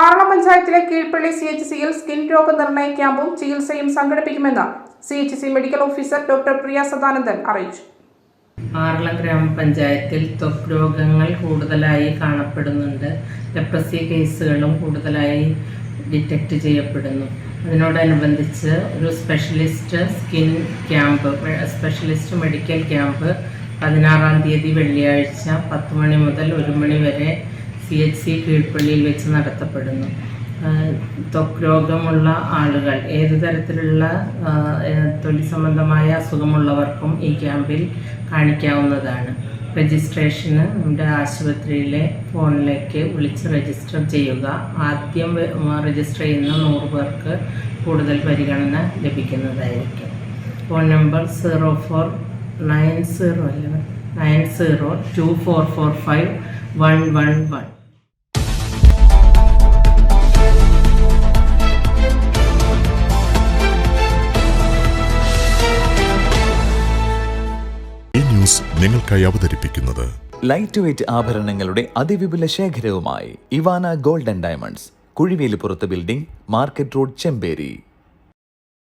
ആറളം പഞ്ചായത്തിലെ Keezhpally C H സിയിൽ skin രോഗനിർണയ ക്യാമ്പും ചികിത്സയും സംഘടിപ്പിക്കുമെന്ന് C H C medical officer doctor Priya Sadanandan അറിയിച്ചു. ആറളം ഗ്രാമപഞ്ചായത്തിൽ ത്വക്ക് രോഗങ്ങൾ കൂടുതലായി കാണപ്പെടുന്നുണ്ട്. ലെപ്രസി കേസുകളും കൂടുതലായി ഡിറ്റക്റ്റ് ചെയ്യപ്പെടുന്നു. അതിനോടനുബന്ധിച്ച് ഒരു specialist skin camp specialist medical camp പതിനാറാം തീയതി വെള്ളിയാഴ്ച പത്ത് മണി മുതൽ ഒരു മണി വരെ സി എച്ച് സി കീഴ്പള്ളിയിൽ വെച്ച് നടത്തപ്പെടുന്നു. ത്വക്ക് രോഗമുള്ള ആളുകൾ ഏത് തരത്തിലുള്ള തൊലി സംബന്ധമായ അസുഖമുള്ളവർക്കും ഈ ക്യാമ്പിൽ കാണിക്കാവുന്നതാണ്. രജിസ്ട്രേഷന് നമ്മുടെ ആശുപത്രിയിലെ ഫോണിലേക്ക് വിളിച്ച് രജിസ്റ്റർ ചെയ്യുക. ആദ്യം രജിസ്റ്റർ ചെയ്യുന്ന നൂറ് പേർക്ക് കൂടുതൽ പരിഗണന ലഭിക്കുന്നതായിരിക്കും. Phone number zero four nine zero അല്ല? Nine zero two four four five one one one. ഈ ന്യൂസ് നിങ്ങൾക്കായി അവതരിപ്പിക്കുന്നത് ലൈറ്റ് വെയ്റ്റ് ആഭരണങ്ങളുടെ അതിവിപുല ശേഖരവുമായി Ivana golden diamonds കുഴിവേലിപ്പുറത്ത് building market road Chemperi